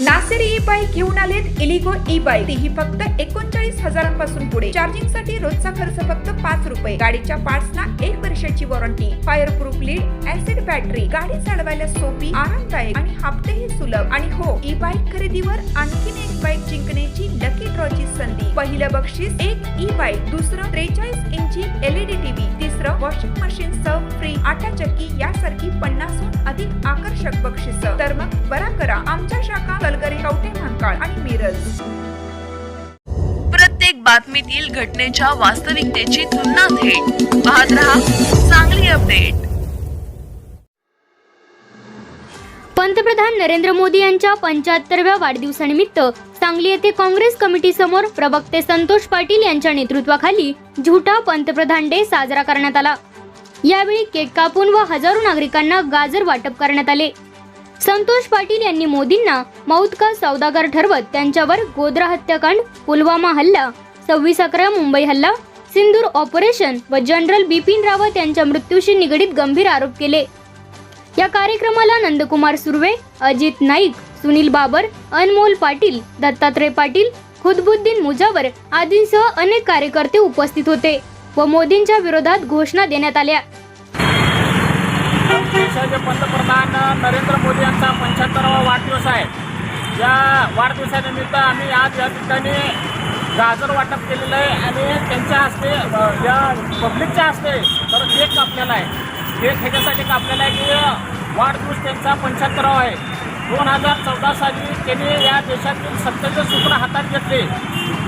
Nasser e bike घेऊन आलेत इलिगो e bike. ही फक्त एकोणचाळीस हजारांपासून पुढे. चार्जिंगसाठी रोजचा खर्च फक्त पाच रुपये. गाडीच्या पार्ट्सना एक warranty fireproof lead acid battery गाडी चालवायला सोपी आरामदायक आणि हप्तेही सुलभ. आणि हो ई बाईक खरेदीवर आणखीन एक बाईक जिंकण्याची लकी ड्रॉची संधी. पहिलं बक्षीस एक ई बाईक दुसरं त्रेचाळीस इंची एलईडी टीव्ही तिसरं वॉशिंग मशीन सह फ्री आटा चक्की यासारखी पन्नासहून अधिक आकर्षक बक्षीस. तर मग बरा करा. आमच्या शाखा कलकरी कवठे महाकाळ आणि मिरज. प्रत्येक बातमीतील घटनेच्या वास्तविकतेची तुलना थेट. पाहत रहा चांगली अपडेट. पंतप्रधान नरेंद्र मोदी यांच्या पंच्याहत्तरव्या वाढदिवसानिमित्त सांगली येथे काँग्रेस कमिटी समोर प्रवक्ते संतोष पाटील यांच्या नेतृत्वाखाली झुटा पंतप्रधान डे साजरा करण्यात आला. यावेळी केक कापून व हजारो नागरिकांना गाजर वाटप करण्यात आले. संतोष पाटील यांनी मोदींना मौत का सौदागर ठरवत त्यांच्यावर गोद्रा हत्याकांड पुलवामा हल्ला सव्वीस अकरा मुंबई हल्ला सिंदूर ऑपरेशन व जनरल बिपिन रावत यांच्या मृत्यूशी निगडीत गंभीर आरोप केले. या कार्यक्रमाला नंदकुमार सुर्वे अजित नाईक सुनील बाबर अनमोल पाटील दत्तात्रय पाटील खुदबुद्दीन मुजावर आदींसह अनेक कार्यकर्ते उपस्थित होते व मोदींच्या विरोधात घोषणा देण्यात आल्या. देशाचे पंतप्रधान नरेंद्र मोदी यांचा पंच्याहत्तरावा वाढदिवस आहे. या वाढदिवसानिमित्त आम्ही आज या ठिकाणी गाजर वाटप केलेलं आहे आणि त्यांच्या हस्ते या पब्लिकच्या हस्ते तर केक कापलेला आहे. केक ह्याच्यासाठी कापलेला आहे की वाढदिवस त्यांचा पंच्याहत्तरावा आहे. दोन हजार चौदा साली त्यांनी या देशातील सत्तेचे सूत्र हातात घेतले.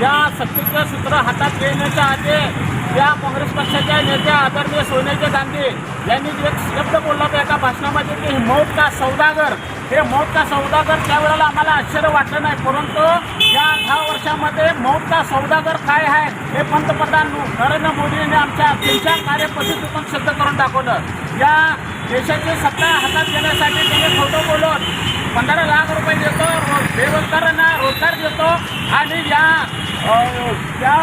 या सत्तेचे सूत्र हातात घेण्याच्या आधी या काँग्रेस पक्षाच्या नेत्या आदरणीय सोनिया गांधी यांनी एक शब्द बोलला होता एका भाषणामध्ये की मौत का सौदागर. हे मौतचा सौदागर? त्यावेळेला आम्हाला आश्चर्य वाटलं नाही परंतु या दहा वर्षामध्ये मौतचा सौदागर काय आहे हे पंतप्रधान नरेंद्र मोदींनी आमच्या त्यांच्या कार्यपद्धतीतून सिद्ध करून दाखवलं. या देशाची सत्ता हातात घेण्यासाठी त्यांनी खोटं बोलत पंधरा लाख रुपये देतो रो- बेरोजगारांना रोजगार देतो. आणि या त्या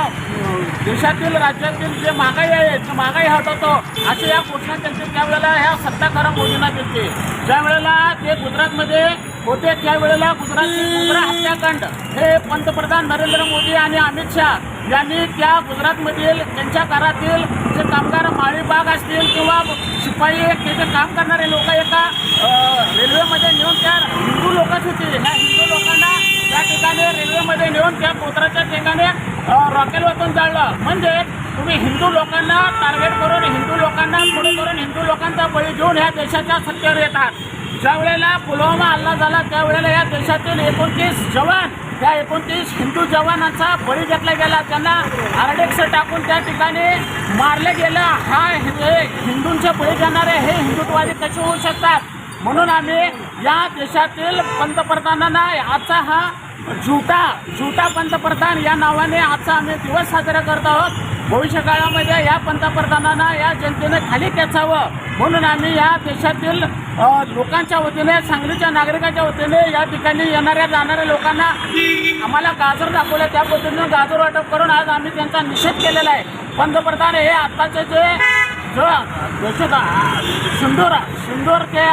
देशातील राज्यातील जे महागाई आहे ती महागाई हटवतो अशा या घोषणा त्यांनी त्यावेळेला ह्या सत्ताधारा योजना देते ज्या वेळेला ते गुजरातमध्ये होते त्यावेळेला गुजरातची गुजरा हत्याकांड. हे पंतप्रधान नरेंद्र मोदी आणि अमित शहा यांनी त्या गुजरातमधील त्यांच्या घरातील जे कामगार माळीबाग असतील किंवा शिपाई तिथे काम करणारे लोक एका रेल्वेमध्ये नेऊन त्या हिंदू लोकच होते. ह्या हिंदू लोकांना त्या ठिकाणी रेल्वेमध्ये नेऊन त्या कोत्राच्या ठिकाणी रॉकेल वाचून जाळलं. म्हणजे तुम्ही हिंदू लोकांना टार्गेट करून हिंदू लोकांना पुढे करून हिंदू लोकांचा बळी घेऊन ह्या देशाच्या सत्तेवर येतात. ज्या वेळेला पुलवामा हल्ला झाला त्यावेळेला या देशातील एकोणतीस जवान त्या एकोणतीस हिंदू जवानांचा बळी घेतला गेला. त्यांना आरडेक्स टाकून त्या ठिकाणी मारले गेलं. हा हे हिंदूंचे बळी घेणारे हे हिंदुत्ववादी कसे होऊ शकतात? म्हणून आम्ही या देशातील पंतप्रधानांना आजचा हा झुटा झुटा पंतप्रधान या नावाने आजचा आम्ही दिवस साजरा करत आहोत. भविष्य काळामध्ये या पंतप्रधानांना या जनतेने खाली खेचावं. म्हणून आम्ही या देशातील लोकांच्या वतीने सांगलीच्या नागरिकांच्या वतीने या ठिकाणी येणाऱ्या जाणाऱ्या लोकांना आम्हाला गाजर दाखवलं. त्या पद्धतीनं गाजर वाटप करून आज आम्ही त्यांचा निषेध केलेला आहे. पंतप्रधान हे आत्ताचे जे जो सिंदूर सिंदूर ते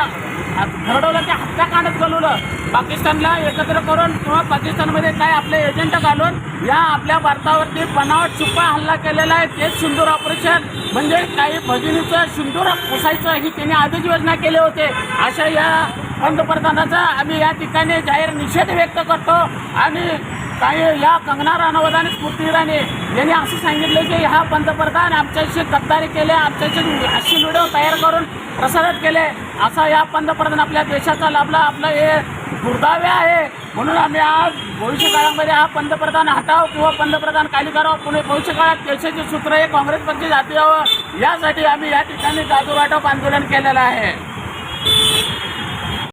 घडवलं ते हत्याकांडच घालवलं पाकिस्तानला एकत्र करून किंवा पाकिस्तानमध्ये काय आपले एजंट घालून या आपल्या भारतावरती बनावट चुप्पा हल्ला केलेला आहे तेच सिंदूर ऑपरेशन म्हणजे काही भगिनीचं सिंदूर पुसायचं ही त्यांनी आधीच योजना केले होते. अशा या पंतप्रधानाचा आम्ही या ठिकाणी जाहीर निषेध व्यक्त करतो. आणि काही या कंगना राणावत आणि स्फूर्ती इराणी यांनी असं सांगितलं की हा पंतप्रधान आमच्याशी गद्दारी केले आमच्याशी अशी व्हिडिओ तयार करून प्रसारित केले. असा या पंतप्रधान आपल्या देशाचा लाभला. आपलं हे दुर्दावे आहे. म्हणून आम्ही आज भविष्य काळामध्ये हा पंतप्रधान हटाव किंवा पंतप्रधान खाली करावं? पुणे भविष्य काळात देशाचे सूत्र हे काँग्रेस पक्ष जाती यावं यासाठी आम्ही या ठिकाणी जादूवाटप आंदोलन केलेलं आहे.